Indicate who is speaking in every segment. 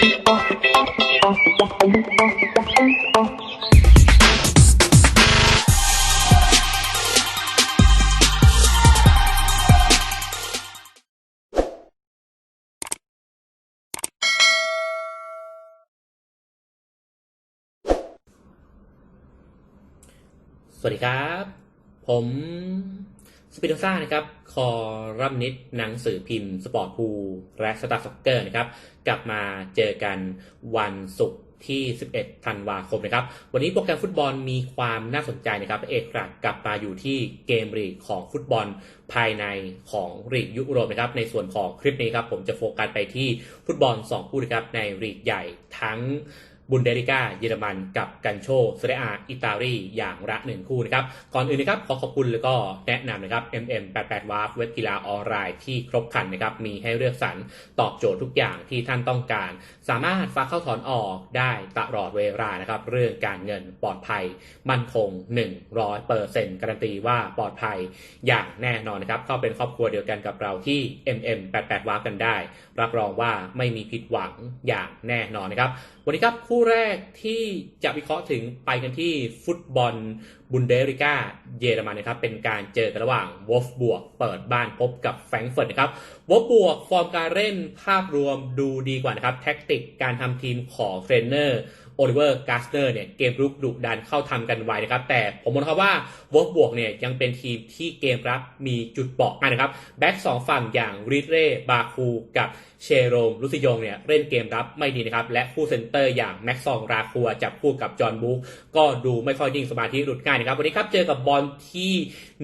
Speaker 1: สวัสดีครับ ผม สปิโนซ่านะครับคอรัมนิดหนังสือพิมพ์ สปอร์ตพูและสตาร์ซ็อกเกอร์นะครับ กลับมาเจอกันวันศุกร์ที่ 11 ธันวาคมนะครับ วันนี้โปรแกรมฟุตบอลมีความน่าสนใจนะครับ เอกลักษณ์กลับมาอยู่ที่เกมลีกของฟุตบอลภายในของลีกยุโรปนะครับ ในส่วนของคลิปนี้ครับ ผมจะโฟกัสไปที่ฟุตบอล 2 คู่นะครับในลีกใหญ่ทั้ง บุนเดริก้าเยอรมันกับกันโชเซเรียอาอิตาลีอย่างละหนึ่งคู่นะครับ ก่อนอื่นนะครับขอขอบคุณแล้วก็แนะนำนะครับ MM88 w a r f เว็บกีฬาออนไลน์ที่ครบครันนะครับ มีให้เลือกสรรตอบโจทย์ทุกอย่างที่ท่านต้องการ สามารถฝากเข้าถอนออกได้ตลอดเวลานะครับ เรื่องการเงินปลอดภัย มั่นคง 100เปอร์เซนต์การันตีว่าปลอดภัยอย่างแน่นอนนะครับเข้าเป็นครอบครัวเดียวกันกับเราที่ MM88 w a r f กันได้ รับรองว่าไม่มีผิดหวังอย่างแน่นอนนะครับ วันนี้ครับคู่แรกที่จะวิเคราะห์ถึงไปกันที่ฟุตบอลบุนเดริก้าเยอรมันนะครับ เป็นการเจอกันระหว่างวอฟบวกเปิดบ้านพบกับแฟรงเฟิร์ตนะครับวอฟบวกฟอร์มการเล่นภาพรวมดูดีกว่านะครับ แท็กติกการทำทีมของเทรนเนอร์ โอลิเวอร์กาสเนอร์เนี่ยเกมรุกดุดันเข้าทำกันไวนะครับ แต่ผมมองครับว่าวอฟบวกเนี่ยยังเป็นทีมที่เกมรับมีจุดเปราะมากนะครับแบ็กสองฝั่งอย่างริเร่บาคูกับเชโรมลุซิยงเนี่ยเล่นเกมรับไม่ดีนะครับ และคู่เซนเตอร์อย่างแม็กซองราคัวจับคู่กับจอห์นบุ๊กก็ดูไม่ค่อยนิ่งสมาธิหลุดง่ายนะครับ วันนี้ครับเจอกับบอลที่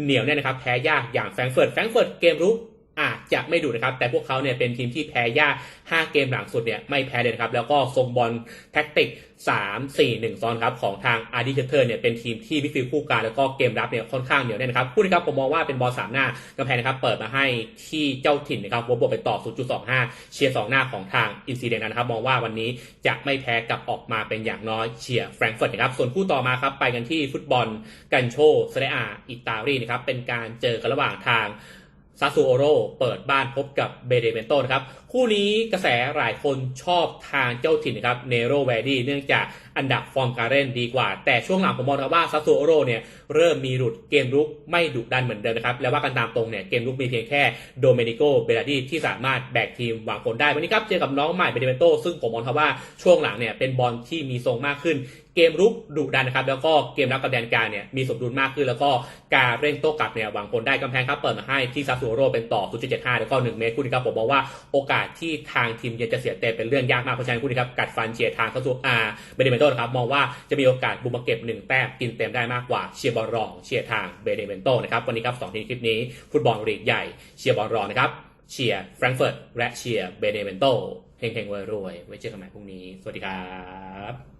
Speaker 1: เหนียวแน่นนะครับแพ้ยากอย่างแฟรงเฟิร์ตแฟรงเฟิร์ตเกมรุก อาจจะไม่ดูนะครับ แต่พวกเขาเนี่ยเป็นทีมที่แพ้ยาก5เกมหลังสุดเนี่ยไม่แพ้เลยนะครับ แล้วก็ทรงบอลแท็กติก 3 4 1 ซ้อนครับของทางอาร์ดิเชเตอร์เนี่ยเป็นทีมที่มิดฟิลด์คู่กางแล้วก็เกมรับเนี่ยค่อนข้างเหนียวแน่นนะครับคู่นี้ครับผมมองว่าเป็นบอลสามหน้ากำแพงนะครับเปิดมาให้ที่เจ้าถิ่นนะครับวัวบวกไปต่อ 0.25 เชียร์สองหน้าของทางอินซีเดนนะครับมองว่าวันนี้จะไม่แพ้กลับออกมาเป็นอย่างน้อยเชียร์แฟรงก์เฟิร์ตนะครับส่วนคู่ต่อมาครับไปกันที่ฟุตบอลกันโชเซเรียอาอิตาลีนะครับเป็นการเจอกันระหว่างทาง ซาซูโอโรเปิดบ้านพบกับเบเดเมนโตนะครับ คู่นี้กระแสหลายคนชอบทางเจ้าถิ่นนะครับเนโรแวดี้เนื่องจาก อันดับฟอร์มการเล่นดีกว่า แต่ช่วงหลังผมมองว่าซาซูโอโรเนี่ยเริ่มมีหลุดเกมรุกไม่ดุดันเหมือนเดิมนะครับ และว่ากันตามตรงเนี่ยเกมรุกมีเพียงแค่โดเมนิโกเบลาดีที่สามารถแบกทีมหวังผลได้ วันนี้ครับเจอกับน้องใหม่เบเดเมนโตซึ่งผมมองว่าช่วงหลังเนี่ยเป็นบอลที่มีทรงมากขึ้นเกมรุกดุดันนะครับแล้วก็เกมรับกับแดนกลางเนี่ยมีสมดุลมากขึ้น แล้วก็การเร่งโต้กลับเนี่ยหวังผลได้กำแพงครับเปิดมาให้ที่ซาซูโรเป็นต่อ 0.75 แล้วก็ 1 เมตรคู่นี้ครับผมมองว่าโอกาสที่ทางทีมเยือนจะเสียเตะเป็นเรื่องยากมากเพราะฉะนั้นคู่นี้ครับกัดฟันเชียร์ทางซาซูอาเบเดเมโตนครับมองว่าจะมีโอกาสบุกมาเก็บ 1 แต้มกินเต็มได้มากกว่าเชียร์บอลรองเชียร์ทางเบเนเมนโตนะครับวันนี้ครับสองทีมคลิปนี้ฟุตบอลลีกใหญ่เชียร์บอลรองนะครับเชียร์แฟรงก์เฟิร์ตและเชียร์เบเนเมนโตเฮงๆรวยๆไว้เจอกันใหม่พรุ่งนี้ สวัสดีครับ